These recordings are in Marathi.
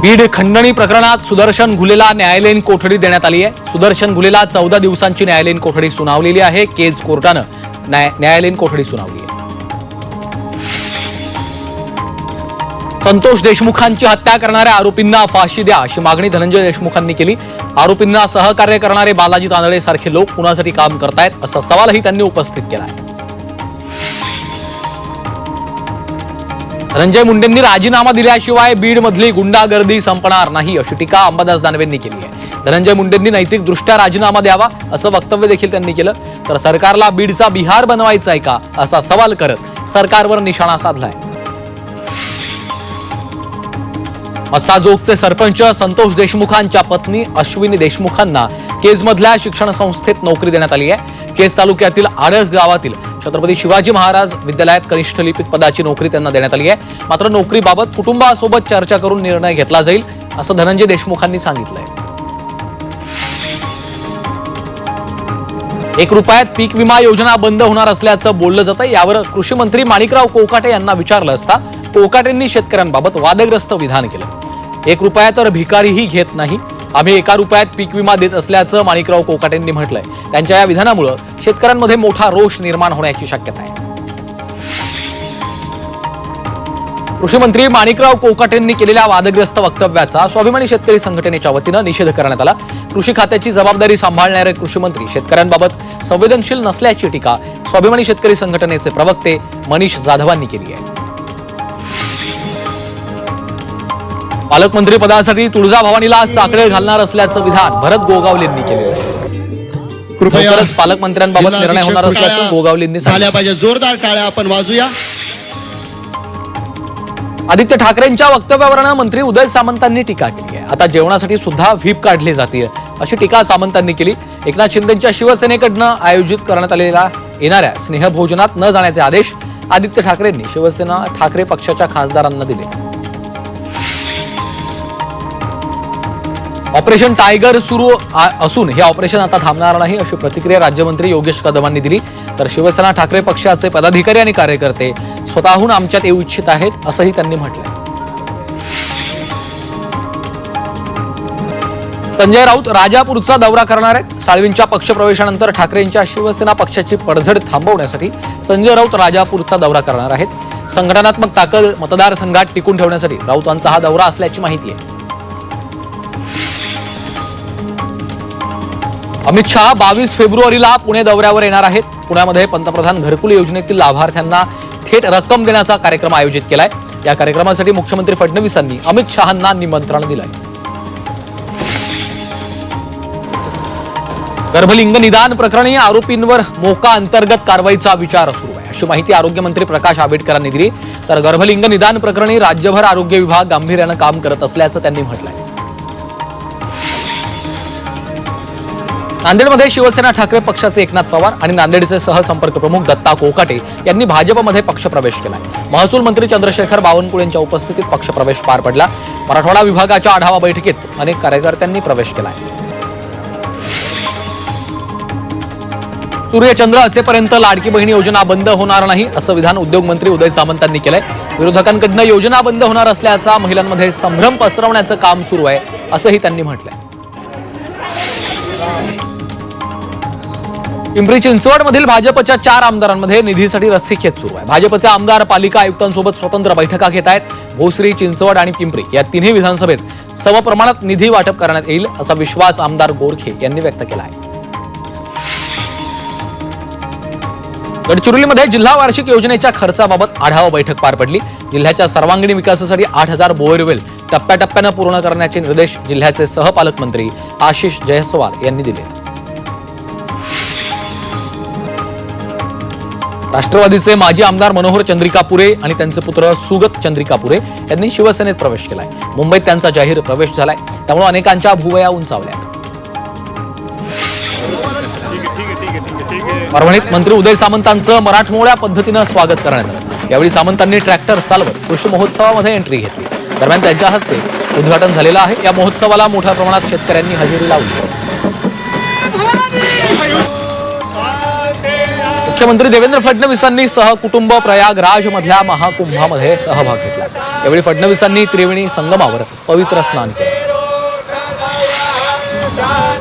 बीड खंडणी प्रकरणात सुदर्शन घुलेला न्यायालयीन कोठडी देण्यात आली आहे. सुदर्शन घुलेला चौदा दिवसांची न्यायालयीन कोठडी सुनावलेली आहे. केज कोर्टानं न्यायालयीन कोठडी सुनावली आहे. संतोष देशमुखांची हत्या करणाऱ्या आरोपींना फाशी द्या अशी मागणी धनंजय देशमुखांनी केली. आरोपींना सहकार्य करणारे बालाजी तांदळे सारखे लोक कुणासाठी काम करतायत असा सवालही त्यांनी उपस्थित केला आहे धनंजय मुंडेंनी राजीनामा दिल्याशिवाय बीडमधली गुंडागर्दी संपणार नाही अशी टीका अंबादास दानवेंनी केली आहे. धनंजय मुंडेंनी नैतिकदृष्ट्या राजीनामा द्यावा असं वक्तव्य देखील त्यांनी केलं. तर सरकारला बीडचा बिहार बनवायचा आहे का असा सवाल करत सरकारवर निशाणा साधलाय. मस्साजोगचे सरपंच संतोष देशमुखांच्या पत्नी अश्विनी देशमुखांना केजमधल्या शिक्षण संस्थेत नोकरी देण्यात आली आहे. केज तालुक्यातील आडस गावातील छत्रपती शिवाजी महाराज विद्यालयात कनिष्ठ लिपिक पदाची नोकरी त्यांना देण्यात आली आहे. मात्र नोकरीबाबत कुटुंबासोबत चर्चा करून निर्णय घेतला जाईल असं धनंजय देशमुखांनी सांगितलंय. एक रुपयात पीक विमा योजना बंद होणार असल्याचं बोललं जातं यावर कृषी मंत्री माणिकराव कोकाटे यांना विचारलं असता कोकाटेंनी शेतकऱ्यांबाबत वादग्रस्त विधान केलं. एक रुपया तर भिकारीही घेत नाही. आम्ही एका रुपयात पीक विमा देत असल्याचं माणिकराव कोकाटेंनी म्हटलंय. त्यांच्या या विधानामुळे शेतकऱ्यांमध्ये मोठा रोष निर्माण होण्याची शक्यता आहे. कृषी मंत्री माणिकराव कोकाटेंनी केलेल्या वादग्रस्त वक्तव्याचा स्वाभिमानी शेतकरी संघटनेच्या वतीनं निषेध करण्यात आला. कृषी खात्याची जबाबदारी सांभाळणारे कृषी मंत्री शेतकऱ्यांबाबत संवेदनशील नसल्याची टीका स्वाभिमानी शेतकरी संघटनेचे प्रवक्ते मनीष जाधवांनी केली आहे. पालकमंत्री पदासाठी तुळजाभवानीला साकडे घालणार असल्याचं विधान भरत गोगावलेंनी केलेलं आहे. कृपया लवकरच पालकमंत्र्यांबाबत निर्णय होणार असल्याचं गोगावलेंनी झाल्या पाहिजे. जोरदार टाळ्या आपण वाजूया. आदित्य ठाकरेंच्या वक्तव्यावरनं मंत्री उदय सामंतांनी टीका केली आहे. आता जेवणासाठी सुद्धा व्हीप काढली जाते अशी टीका सामंतांनी केली. एकनाथ शिंदेच्या शिवसेनेकडनं आयोजित करण्यात आलेल्या येणाऱ्या स्नेहभोजनात न जाण्याचे आदेश आदित्य ठाकरेंनी शिवसेना ठाकरे पक्षाच्या खासदारांना दिले. ऑपरेशन टायगर सुरू असून हे ऑपरेशन आता थांबणार नाही अशी प्रतिक्रिया राज्यमंत्री योगेश कदमांनी दिली. तर शिवसेना ठाकरे पक्षाचे पदाधिकारी आणि कार्यकर्ते स्वतःहून आमच्यात येऊ इच्छित आहेत असंही त्यांनी म्हटलंय. संजय राऊत राजापूरचा दौरा करणार आहेत. साळवींच्या पक्षप्रवेशानंतर ठाकरेंच्या शिवसेना पक्षाची पडझड थांबवण्यासाठी संजय राऊत राजापूरचा दौरा करणार आहेत. संघटनात्मक ताकद मतदारसंघात टिकून ठेवण्यासाठी राऊतांचा हा दौरा असल्याची माहिती आहे. अमित शहा बावीस फेब्रुवारीला पुणे दौऱ्यावर येणार आहेत. पुण्यामध्ये पंतप्रधान घरकुल योजनेतील लाभार्थ्यांना थेट रक्कम देण्याचा कार्यक्रम आयोजित केलाय. या कार्यक्रमासाठी मुख्यमंत्री फडणवीसांनी अमित शहांना निमंत्रण दिलंय. गर्भलिंग निदान प्रकरणी आरोपींवर मोका अंतर्गत कारवाईचा विचार सुरू आहे. अशी माहिती आरोग्यमंत्री प्रकाश आंबेडकरांनी दिली. तर गर्भलिंग निदान प्रकरणी राज्यभर आरोग्य विभाग गांभीर्यानं काम करत असल्याचं त्यांनी म्हटलंय. नांदेडमध्ये शिवसेना ठाकरे पक्षाचे एकनाथ पवार आणि नांदेडचे सहसंपर्क प्रमुख दत्ता कोकाटे यांनी भाजपमध्ये पक्षप्रवेश केला महसूल मंत्री चंद्रशेखर बावनकुळेंच्या उपस्थितीत पक्षप्रवेश पार पडला. मराठवाडा विभागाच्या आढावा बैठकीत अनेक कार्यकर्त्यांनी प्रवेश केला सूर्यचंद्र असेपर्यंत लाडकी बहीण योजना बंद होणार नाही असं विधान उद्योग मंत्री उदय सामंतांनी केलंय. विरोधकांकडनं योजना बंद होणार असल्याचा महिलांमध्ये संभ्रम पसरवण्याचं काम सुरू आहे असंही त्यांनी म्हटलंय. पिंपरी चिंचवडमधील भाजपच्या चार आमदारांमध्ये निधीसाठी रस्सीखेच सुरू आहे. भाजपचे आमदार पालिका आयुक्तांसोबत स्वतंत्र बैठका घेत आहेत. भोसरी चिंचवड आणि पिंपरी या तिन्ही विधानसभेत समप्रमाणात निधी वाटप करण्यात येईल असा विश्वास आमदार गोरखे यांनी व्यक्त केला आहे. गडचिरोलीमध्ये जिल्हा वार्षिक योजनेच्या खर्चाबाबत आढावा बैठक पार पडली. जिल्ह्याच्या सर्वांगीण विकासासाठी आठ हजार बोअरवेल टप्प्याटप्प्यानं पूर्ण करण्याचे निर्देश जिल्ह्याचे सहपालकमंत्री आशिष जयस्वाल यांनी दिले राष्ट्रवादीचे माजी आमदार मनोहर चंद्रिकापुरे आणि त्यांचे पुत्र सुगत चंद्रिकापुरे यांनी शिवसेनेत प्रवेश केलाय. मुंबईत त्यांचा जाहीर प्रवेश झालाय. त्यामुळे अनेकांच्या भुवया उंचावल्या परभणीत मंत्री उदय सामंतांचं मराठमोळ्या पद्धतीनं स्वागत करण्यात आलं. यावेळी सामंतांनी ट्रॅक्टर चालवत कृषी महोत्सवामध्ये एंट्री घेतली. दरम्यान त्यांच्या हस्ते उद्घाटन झालेलं आहे. या महोत्सवाला मोठ्या प्रमाणात शेतकऱ्यांनी हजेरी लावली. मुख्यमंत्री देवेंद्र फडणवीसांनी सहकुटुंब प्रयागराज मधल्या महाकुंभामध्ये सहभाग घेतला. यावेळी फडणवीसांनी त्रिवेणी संगमावर पवित्र स्नान केलं.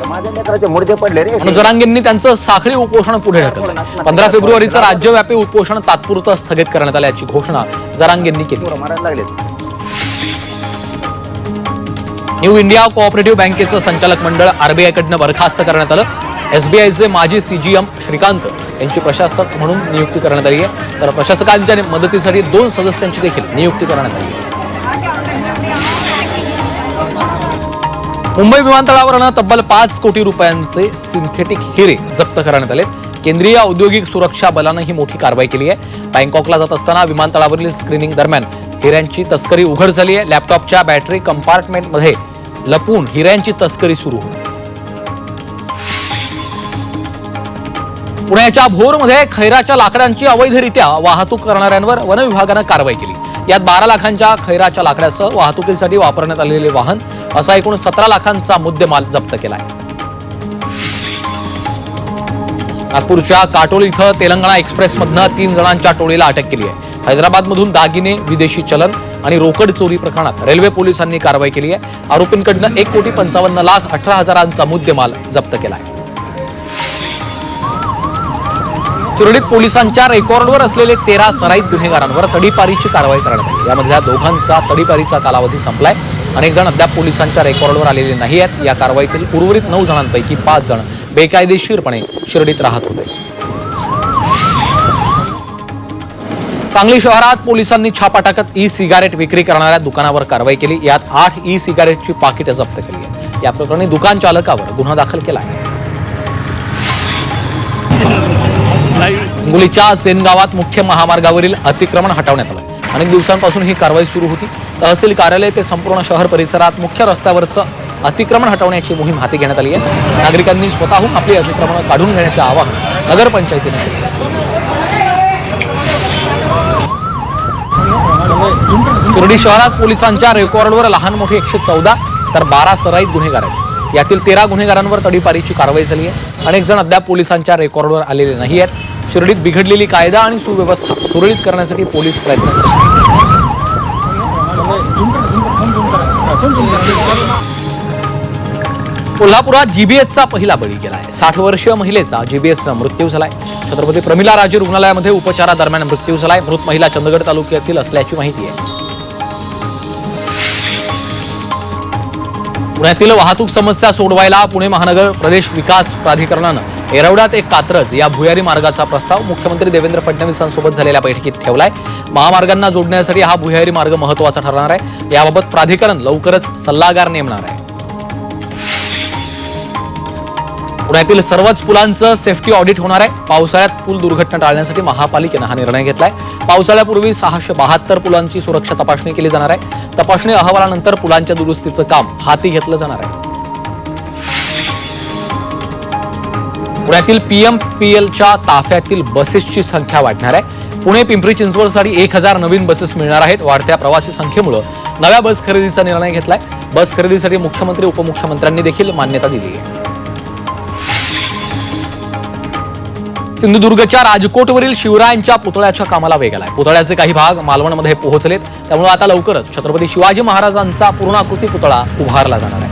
माझ्या लेकराचे मुडदे पडले रे. आणि जरांगेंनी त्यांचं साखळी उपोषण पुढे ढकललं. पंधरा फेब्रुवारीचं राज्यव्यापी उपोषण तात्पुरतं स्थगित करण्यात आल्याची घोषणा जरांगेंनी केली. न्यू इंडिया कोऑपरेटिव्ह बँकेचं संचालक मंडळ आरबीआयकडनं बरखास्त करण्यात आलं. एसबीआयचे माजी सीजीएम श्रीकांत यांची प्रशासक म्हणून नियुक्ती करण्यात आली आहे. तर प्रशासकांच्या मदतीसाठी दोन सदस्यांची देखील नियुक्ती करण्यात आली आहे. मुंबई विमानतळावरनं तब्बल पाच कोटी रुपयांचे सिंथेटिक हिरे जप्त करण्यात आले केंद्रीय औद्योगिक सुरक्षा बलानं ही मोठी कारवाई केली आहे. बँकॉकला जात असताना विमानतळावरील स्क्रीनिंग दरम्यान हिऱ्यांची तस्करी उघड झाली आहे. लॅपटॉपच्या बॅटरी कंपार्टमेंटमध्ये लपून हिऱ्यांची तस्करी सुरू होती. पुण्याच्या भोरमध्ये खैराच्या लाकडांची अवैधरित्या वाहतूक करणाऱ्यांवर वनविभागानं कारवाई केली. यात बारा लाखांच्या खैराच्या लाकडासह वाहतुकीसाठी वापरण्यात आलेले वाहन असा एकूण सतरा लाखांचा मुद्देमाल जप्त केलाय. नागपूरच्या काटोल इथं तेलंगणा एक्सप्रेसमधनं तीन जणांच्या टोळीला अटक केली आहे. हैदराबादमधून दागिने विदेशी चलन आणि रोकड चोरी प्रकरणात रेल्वे पोलिसांनी कारवाई केली आहे. आरोपींकडनं एक कोटी पंचावन्न लाख अठरा हजारांचा मुद्देमाल जप्त केला आहे शिर्डीत पोलिसांच्या रेकॉर्डवर असलेले तेरा सराईत गुन्हेगारांवर तडीपारीची कारवाई करण्यात आली. यामधल्या दोघांचा तडीपारीचा कालावधी संपलाय. अनेक जण अद्याप पोलिसांच्या रेकॉर्डवर आलेले नाही आहेत. या कारवाईतील उर्वरित नऊ जणांपैकी पाच जण बेकायदेशीरपणे शिर्डीत राहत होते. सांगली शहरात पोलिसांनी छापा टाकत ई सिगारेट विक्री करणाऱ्या दुकानावर कारवाई केली. यात आठ ई सिगारेटची पाकिटं जप्त केली या प्रकरणी दुकान चालकावर गुन्हा दाखल केला आहे. हिंगोलीच्या सेनगावात मुख्य महामार्गावरील अतिक्रमण हटवण्यात आलं. अनेक दिवसांपासून ही कारवाई सुरू होती. तहसील कार्यालय ते संपूर्ण शहर परिसरात मुख्य रस्त्यावरचं अतिक्रमण हटवण्याची मोहीम हाती घेण्यात आली आहे. नागरिकांनी स्वतःहून आपली अतिक्रमणं काढून घेण्याचं आवाहन नगरपंचायतीने केलं. शिर्डी शहरात पोलिसांच्या रेकॉर्डवर लहान मोठे एकशे चौदा तर बारा सराईत गुन्हेगार आहेत. यातील तेरा गुन्हेगारांवर तडीपारीची कारवाई झाली आहे. अनेक जण अद्याप पोलिसांच्या रेकॉर्डवर आलेले नाही आहेत. शिर्डीत बिघडलेली कायदा आणि सुव्यवस्था सुरळीत करण्यासाठी पोलीस प्रयत्न कोल्हापुरात जीबीएसचा पहिला बळी गेला आहे. साठ वर्षीय महिलेचा जीबीएसनं मृत्यू झालाय. छत्रपती प्रमिला राजे रुग्णालयामध्ये उपचारादरम्यान मृत्यू झालाय. मृत महिला चंदगड तालुक्यातील असल्याची माहिती आहे. पुण्यातील वाहतूक समस्या सोडवायला पुणे महानगर प्रदेश विकास प्राधिकरणानं येरवड्यात एक कात्रज या भुयारी मार्गाचा प्रस्ताव मुख्यमंत्री देवेंद्र फडणवीसांसोबत झालेल्या बैठकीत ठेवलाय. महामार्गांना जोडण्यासाठी हा भुयारी मार्ग महत्त्वाचा ठरणार आहे. याबाबत प्राधिकरण लवकरच सल्लागार नेमणार आहे. पुण्यातील सर्वच पुलांचं सेफ्टी ऑडिट होणार आहे. पावसाळ्यात पूल दुर्घटना टाळण्यासाठी महापालिकेनं हा निर्णय घेतलाय. पावसाळ्यापूर्वी सहाशे बहात्तर पुलांची सुरक्षा तपासणी केली जाणार आहे. तपासणी अहवालानंतर पुलांच्या दुरुस्तीचं काम हाती घेतलं जाणार आहे. पुण्यातील पीएमपीएलच्या ताफ्यातील बसेसची संख्या वाढणार आहे. पुणे पिंपरी चिंचवडसाठी एक हजार नवीन बसेस मिळणार आहेत. वाढत्या प्रवासी संख्येमुळे नव्या बस खरेदीचा निर्णय घेतलाय. बस खरेदीसाठी मुख्यमंत्री उपमुख्यमंत्र्यांनी देखील मान्यता दिली आहे. सिंधुदुर्गच्या राजकोटवरील शिवरायांच्या पुतळ्याच्या कामाला वेग आलाय. पुतळ्याचे काही भाग मालवणमध्ये पोहोचलेत. त्यामुळे आता लवकरच छत्रपती शिवाजी महाराजांचा पूर्णाकृती पुतळा उभारला जाणार आहे.